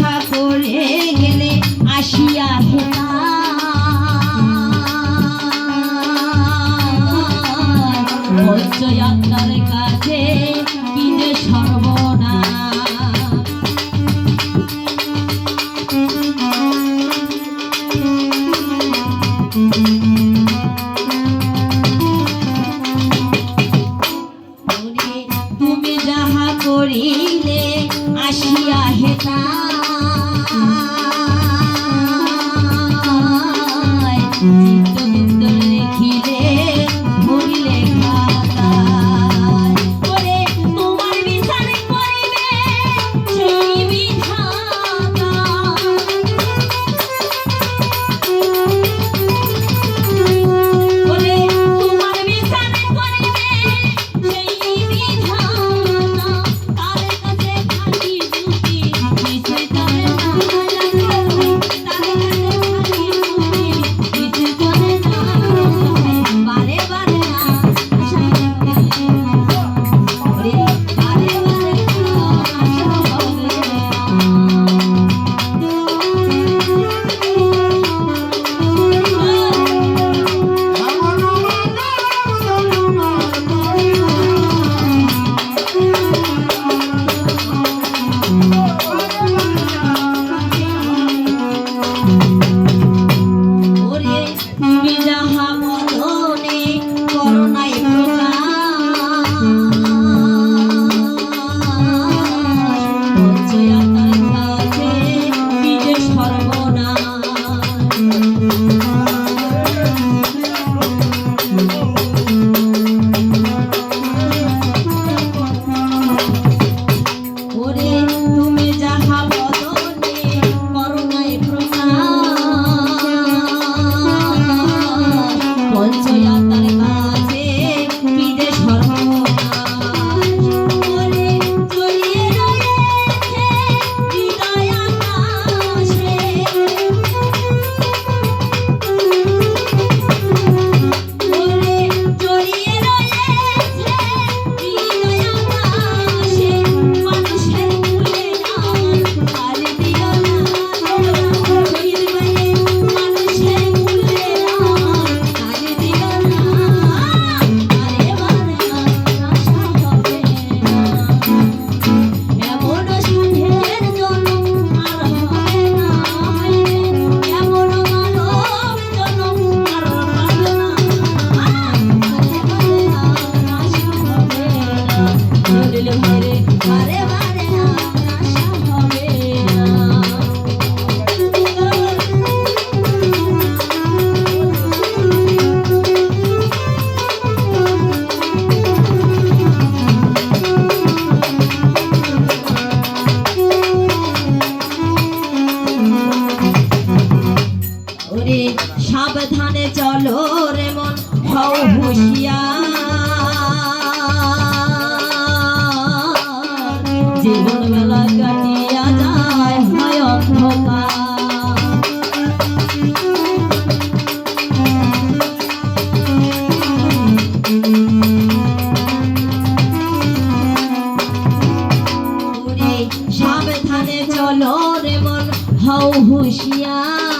দেখা করে গেলে আসিয়া হেতা কাছে কি সর্বনা সাবধানে চলো রে মন হও হুঁশিয়ার।